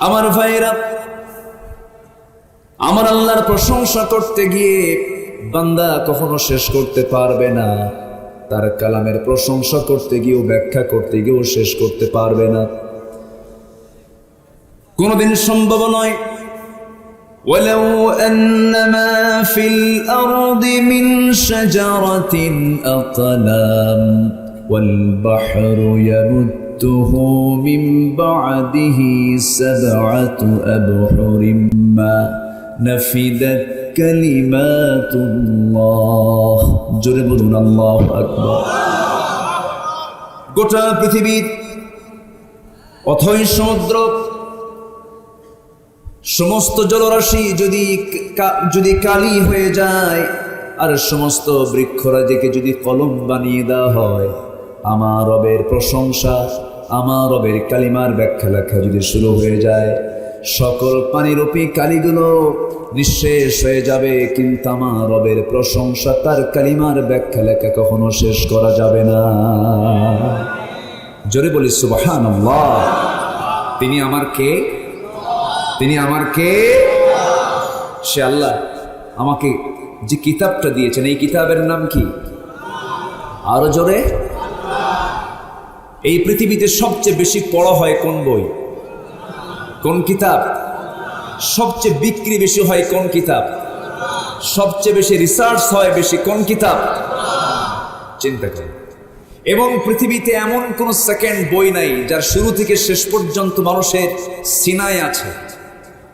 আমার ভাইরা আমার আল্লাহর প্রশংসা করতে গিয়ে বান্দা কখনো শেষ করতে পারবে না তার কালামের প্রশংসা করতে গিয়েও ব্যাখ্যা করতে গিয়েও শেষ করতে পারবে না কোনোদিন সম্ভব নয় ولو أن ما في الأرض من شجرة أقلام والبحر يمده من بعده سبعة أبحر ما نفدت كلمات الله جربنا الله أكبر গোটা পৃথিবীর অথই সমুদ্র সমস্ত জলরাশি যদি কা- যদি কালি হয়ে যায় আর সমস্ত বৃক্ষরাজিকে যদি কলম বানিয়ে দেওয়া হয় আমার রবের প্রশংসা আমার রবের কালিমার ব্যাখ্যা লেখা যদি শুরু হয়ে যায়, সকল পানিরূপী কালিগুলো নিঃশেষ হয়ে যাবে, কিন্তু আমার রবের প্রশংসা তার কালিমার ব্যাখ্যা লেখা কখনো শেষ করা যাবে না। জোরে বলি সুবাহান তিনি আমার কে? তিনি আমার কে? সে আল্লাহ আমাকে যে কিতাবটা দিয়েছেন, এই কিতাবের নাম কি? আরও জোরে। এই পৃথিবীতে সবচেয়ে বেশি পড়া হয় কোন বই? কোন কিতাব? সবচেয়ে বিক্রি বেশি হয় কোন কিতাব? সবচেয়ে বেশি রিসার্চ হয় বেশি কোন কিতাব? চিন্তা করুন। এবং পৃথিবীতে এমন কোন সেকেন্ড বই নাই, যার শুরু থেকে শেষ পর্যন্ত মানুষের সিনায় আছে,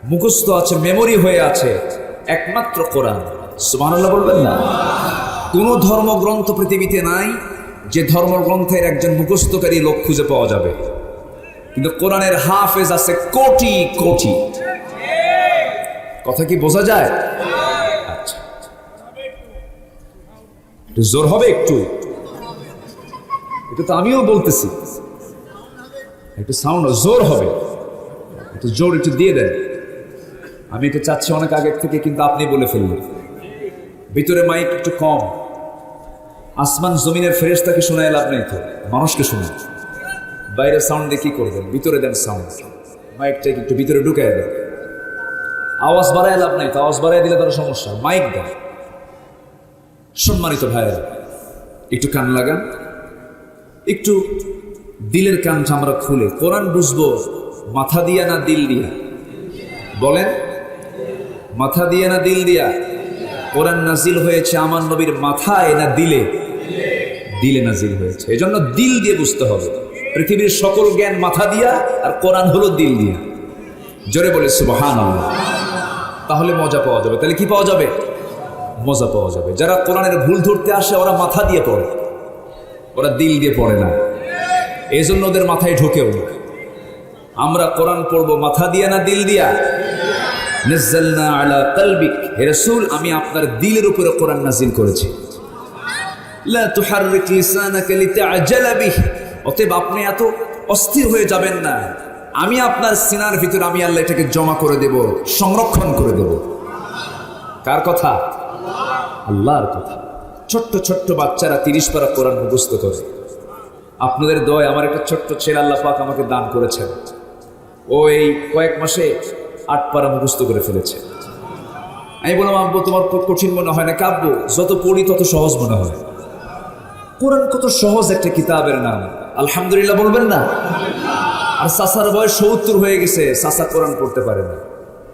মুখস্থ আছে মেমোরি হয়ে আছে, একমাত্র কোরআন। সুবহানাল্লাহ বলবেন না? কোন ধর্মগ্রন্থ পৃথিবীতে নাই যে ধর্মগ্রন্থের একজন মুখস্থকারী লোক খুঁজে পাওয়া যাবে। কিন্তু কোরআনের হাফেজ আছে কোটি কোটি। কথা কি বোঝা যায়? আচ্ছা একটু জোর হবে একটু? এটা তো আমিও বলতেছি। একটু সাউন্ড জোর হবে। একটু জোর একটু দিয়ে দেন। আমি এটা চাচ্ছি অনেক আগের থেকে, কিন্তু আপনি বলে ফেললেন। ভিতরে মাইক একটু কম। আসমান জমিনের ফেরেশতাকে শোনায় লাভ নেই তো, মানুষকে শোনা বাইরে সাউন্ড দিয়ে কি করবেন? ভিতরে দেন সাউন্ড মাইকটাকে একটু ভিতরে ঢুকায় দেন। আওয়াজ বাড়ায় লাভ নাই তো, আওয়াজ বাড়ায় দিলে তার সমস্যা। মাইক দেন। সম্মানিত ভাইয়েরা, একটু কান লাগান। একটু দিলের কান আমরা খুলে। কোরআন বুঝব, মাথা দিয়া না দিল দিয়া? বলেন, মাথা দিয়া না দিল দিয়া? কোরআন নাজিল হয়েছে আমার নবীর মাথায় না দিলে? দিলে নাজিল হয়েছে। এজন্য দিল দিয়ে বুঝতে হবে। পৃথিবীর সকল জ্ঞান মাথা দিয়া আর কোরআন হলো দিল দিয়া। জোরে বলে সুবহান তাহলে মজা পাওয়া যাবে। তাহলে কি পাওয়া যাবে? মজা পাওয়া যাবে। যারা কোরআনের ভুল ধরতে আসে, ওরা মাথা দিয়ে পড়ে। ওরা দিল দিয়ে পড়ে না। এই জন্য ওদের মাথায় ঢোকেও আমরা কোরআন পড়ব মাথা দিয়া না দিল দিয়া? আলা কলবিক। হে রাসূল, আমি আপনার দিলের উপরে কোরআন নাজিল করেছি। অতএব আপনি এত অস্থির হয়ে যাবেন না। আমি আপনার সিনার ভিতর আমি আল্লাহ এটাকে জমা করে দেব, সংরক্ষণ করে দেব। কার কথা? আল্লাহর কথা। ছোট্ট ছোট্ট বাচ্চারা তিরিশ পারা কোরআন মুখস্থ করে। আপনাদের দয় আমার একটা ছোট্ট ছেলে আল্লাহ পাক আমাকে দান করেছেন। ও এই কয়েক মাসে আট পারা মুখস্থ করে ফেলেছে। আমি বললাম, আব্বু, তোমার কঠিন মনে হয় না কাব্য যত পড়ি তত সহজ মনে হয়। কোরআন কত সহজ একটা কিতাবের নাম। আলহামদুলিল্লাহ বলবেন না? আর চাচার বয়স সত্তর হয়ে গেছে, চাচা কোরআন পড়তে পারে না।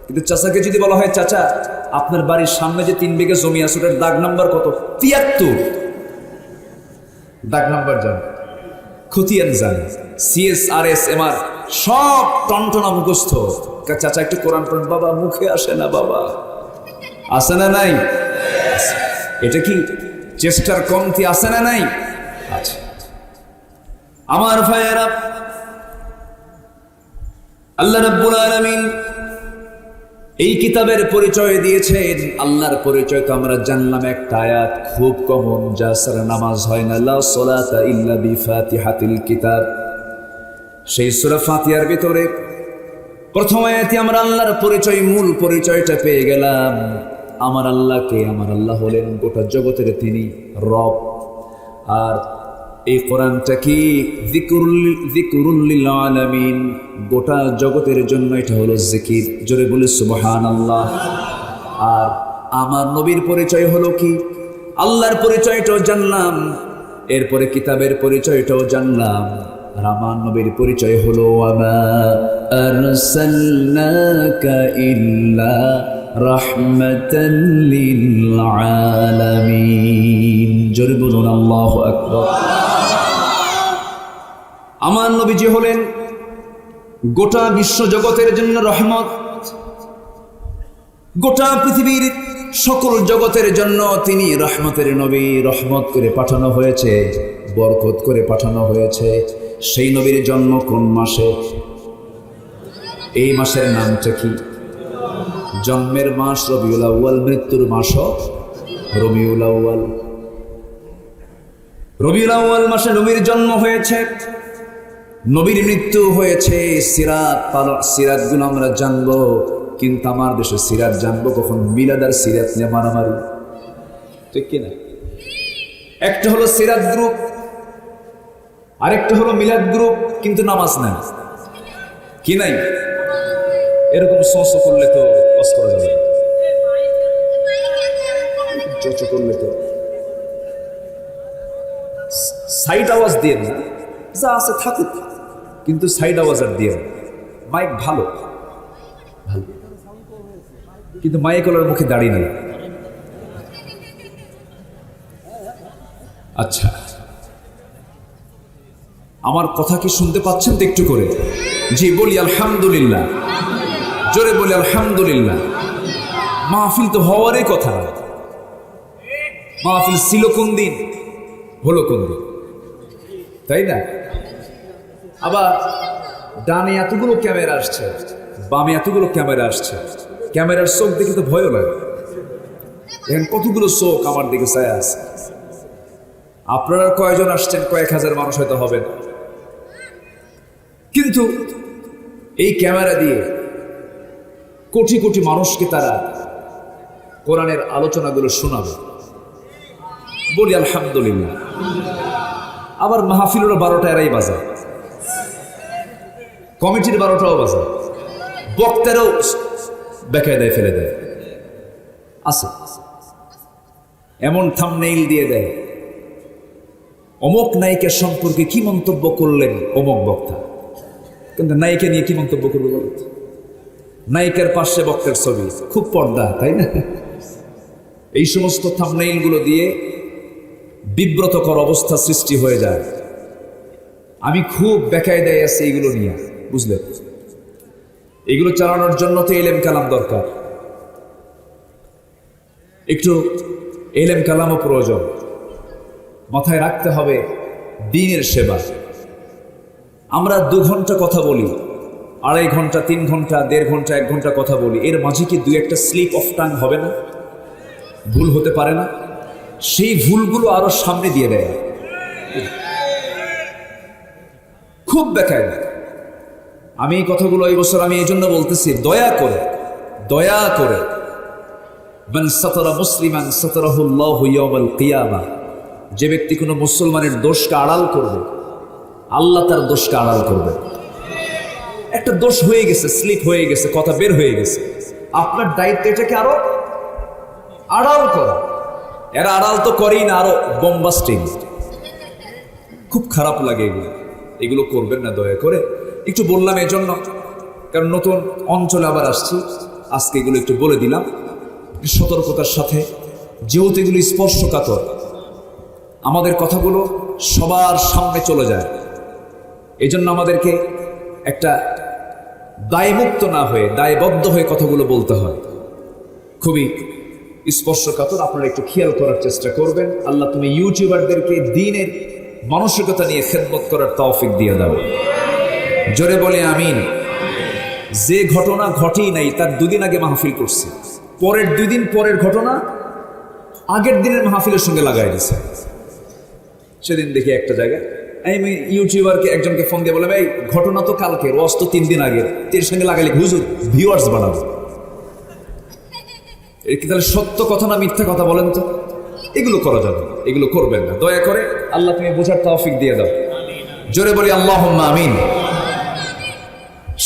কিন্তু চাচাকে যদি বলা হয়, চাচা, আপনার বাড়ির সামনে যে তিন বিঘে জমি আছে, ওটার দাগ নাম্বার কত? তিয়াত্তর। দাগ নাম্বার জানে। খতিয়ান জানে। CS R S M R সব টনটনা মুখস্থ। চাচা একটু কোরআন পড়েন। বাবা, মুখে আসে না, বাবা। আসে না নাই? এটা কি চেষ্টার কমতি আসে না নাই? আচ্ছা আমার ভাইয়েরা, আল্লাহ রাব্বুল আলামিন এই কিতাবের পরিচয় দিয়েছেন। আল্লাহর পরিচয় তো আমরা জানলাম একটা আয়াত খুব কমন, যা সারা নামাজ হয় না। লা ইল্লা বিফাতিহাতিল কিতাব। সেই সূরা ফাতিহার ভিতরে প্রথম আয়াতে আমরা আল্লাহর পরিচয়, মূল পরিচয়টা পেয়ে গেলাম। আমার আল্লাহকে, আমার আল্লাহ হলেন গোটা জগতের তিনি রব। আর এই কোরআনটা কি? জিকুরুল্লিল আলামিন। গোটা জগতের জন্য এটা হলো জিকির জোরে বলে সুবহান আল্লাহ আর আমার নবীর পরিচয় হলো কি? আল্লাহর পরিচয়টাও জানলাম। এরপরে কিতাবের পরিচয়টাও জানলাম। আর নবীর পরিচয় হলো, আমা আরসালনাকা ইল্লা রাহমাতান লিল আলামিন। জোরে বলুন, আল্লাহ আকবার। আমার নবীজি হলেন গোটা বিশ্ব জগতের জন্য রহমত। গোটা পৃথিবীর সকল জগতের জন্য তিনি রহমতের নবী, রহমত করে পাঠানো হয়েছে, বরকত করে পাঠানো হয়েছে। সেই নবীর জন্ম কোন মাসে? এই মাসের নামটা কি? জন্মের মাস রবিউল মৃত্যুর মাস রবিউল আউ্য়াল। রবিউল মাসে নবীর জন্ম হয়েছে। নবীর মৃত্যু হয়েছে, সিরাত পালন সিরাতগুলো আমরা জানব। কিন্তু আমার দেশে সিরাত জানব কখন? মিলাদ আর সিরাত নিয়ে মারামারি। ঠিক কিনা? একটা হলো সিরাত গ্রুপ, আরেকটা হলো মিলাদ গ্রুপ, কিন্তু নামাজ নাই। কি নাই? এরকম সস করলে তো কস করা যাবে। করলে তো। সাইড আওয়াজ দিয়ে না, যা আছে থাকুক। কিন্তু সাইড আওয়াজ আর দিয়ে মাইক ভালো। কিন্তু মাইকলার মুখে দাঁড়িয়ে নেই। আচ্ছা। আমার কথা কি শুনতে পাচ্ছেন তো একটু করে? জি, বলি আলহামদুলিল্লাহ। জোরে বলি আলহামদুলিল্লাহ। মাহফিল তো হওয়ারই কথা। মাহফিল ছিল কোন দিন? হলো কোন দিন? তাই না? আবার ডানে এতগুলো ক্যামেরা আসছে, বামে এতগুলো ক্যামেরা আসছে। ক্যামেরার চোখ দেখে তো ভয়ও লাগে। এখন কতগুলো চোখ আমার দিকে চায় আছে? আপনারা কয়জন আসছেন, কয়েক হাজার মানুষ হয়তো হবেন কিন্তু এই ক্যামেরা দিয়ে কোটি কোটি মানুষকে তারা কোরআনের আলোচনাগুলো শোনাবে। বলি, আলহামদুলিল্লাহ। আবার মাহফিলেরও বারোটা এরাই বাজায়। কমিটির বারোটাও বাজায় বক্তারও বেকায় দেয় ফেলে দেয়। আছে। এমন থামনেইল দিয়ে দেয়। অমুক নায়িকার সম্পর্কে কি মন্তব্য করলেন অমুক বক্তা? কিন্তু নায়িকা নিয়ে কি মন্তব্য করবে বলো? নায়িকার পাশে বক্তার ছবি, খুব পর্দা, তাই না? এই সমস্ত থামনেইলগুলো দিয়ে বিব্রতকর অবস্থা সৃষ্টি হয়ে যায়। আমি খুব বেকায় দেয় আছি এইগুলো নিয়ে। বুঝলে? এগুলো চালানোর জন্য তো এলেম কালাম দরকার। একটু এলেম কালামও প্রয়োজন। মাথায় রাখতে হবে দিনের সেবা। আমরা দু ঘণ্টা কথা বলি, আড়াই ঘণ্টা, তিন ঘণ্টা, দেড় ঘণ্টা, এক ঘণ্টা কথা বলি। এর মাঝে কি দু একটা স্লিপ অফ টাং হবে না? ভুল হতে পারে না? সেই ভুলগুলো আরও সামনে দিয়ে দেয়। খুব দেয় আমি এই কথাগুলো এই বছর আমি এই জন্য বলতেছি, দয়া করে দয়া করে। সাতরা মুসলিমান যে ব্যক্তি কোনো মুসলমানের দোষকে আড়াল করবে, আল্লাহ তার দোষকে আড়াল করবে। একটা দোষ হয়ে গেছে, স্লিপ হয়ে গেছে, কথা বের হয়ে গেছে। আপনার দায়িত্ব এটাকে আরও আড়াল করা। এরা আড়াল তো করেই না, আরও বোম্বাস্টিং খুব খারাপ লাগে এগুলো। এগুলো করবেন না, দয়া করে। একটু বললাম এজন্য, কারণ নতুন অঞ্চলে আবার আসছি। আজকে এগুলো একটু বলে দিলাম। সতর্কতার সাথে, যেহেতু এগুলো স্পর্শকাতর, আমাদের কথাগুলো সবার সামনে চলে যায়। এই জন্য আমাদেরকে একটা দায়মুক্ত না হয়ে, দায়বদ্ধ হয়ে কথাগুলো বলতে হয়। খুবই স্পর্শকাতর, আপনারা একটু খেয়াল করার চেষ্টা করবেন। আল্লাহ তুমি ইউটিউবারদেরকে দিনের মানসিকতা নিয়ে খেদমত করার তৌফিক দিয়ে দাও। জোরে বলে আমিন। যে ঘটনা ঘটেই নাই, তার দুদিন আগে মাহফিল করছে। পরের দুই দিন পরের ঘটনা আগের দিনের মাহফিলের সঙ্গে লাগাই দিছে। সেদিন দেখি একটা জায়গায় আমি ইউটিউবারকে একজনকে ফোন দিয়ে বললাম এই ঘটনা তো কালকে, রস তো তিন দিন আগে। এর সঙ্গে লাগাইলে হুজুর ভিউয়ার্স এর কি তাহলে সত্য কথা না মিথ্যা কথা বলেন তো? এগুলো করা যাবে এগুলো করবেন না। দয়া করে আল্লাহ তুমি বোঝার তৌফিক দিয়ে দাও। জোরে বলি আল্লাহ আমিন।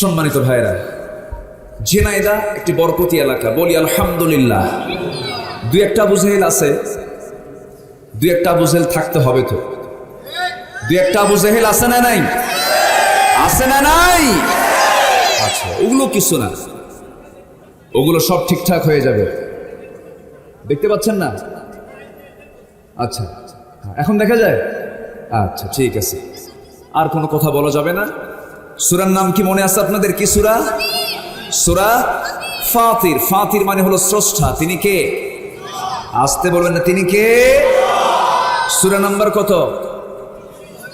সম্মানিত ভাইরা ঝিনাইদা একটি বরকতি এলাকা। বলি আলহামদুলিল্লাহ। দুই একটা বুঝেল আছে, দুই একটা বুঝেল থাকতে হবে তো। দুই একটা বুঝেল আছে না নাই? আছে না নাই? আচ্ছা ওগুলো কিছু না। ওগুলো সব ঠিকঠাক হয়ে যাবে। দেখতে পাচ্ছেন না? আচ্ছা। এখন দেখা যায়? আচ্ছা ঠিক আছে। আর কোনো কথা বলা যাবে না? সুরার নাম কি মনে আছে আপনাদের? কি সুরা? সুরা ফাতির। ফাতির মানে হলো স্রষ্টা। তিনি কে? আসতে বলবেন না, তিনি কে? সুরা নাম্বার কত?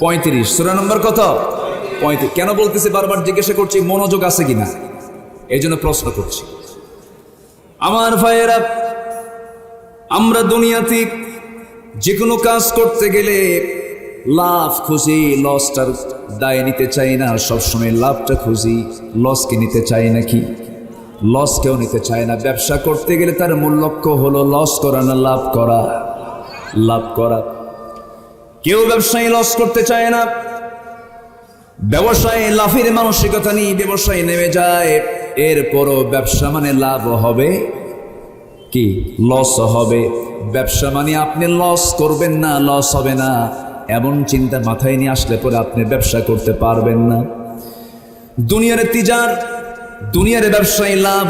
পঁয়ত্রিশ। সুরা নাম্বার কত? পঁয়ত্রিশ। কেন বলতেছি বারবার জিজ্ঞাসা করছি, মনোযোগ আছে কিনা? এই জন্য প্রশ্ন করছি। আমার ভাইয়েরা, আমরা দুনিয়াতে যে কোনো কাজ করতে গেলে লাভ খুঁজি লসটার দায় নিতে চাই না সবসময় লাভটা খুঁজি লসকে নিতে চাই নাকি লস কেউ নিতে চায় না। ব্যবসা করতে গেলে তার মূল লক্ষ্য হলো লস করা না লাভ করা। লাভ করা। কেউ ব্যবসায়ী লস করতে চায় না। ব্যবসায় লাভের মানসিকতা নিয়ে ব্যবসায় নেমে যায়। এরপরও ব্যবসা মানে লাভ হবে কি? লস হবে। ব্যবসা মানে আপনি লস করবেন না লস হবে না। এমন চিন্তা মাথায় নিয়ে আসলে পরে আপনি ব্যবসা করতে পারবেন না। দুনিয়ার তিজার, দুনিয়ার ব্যবসায় লাভ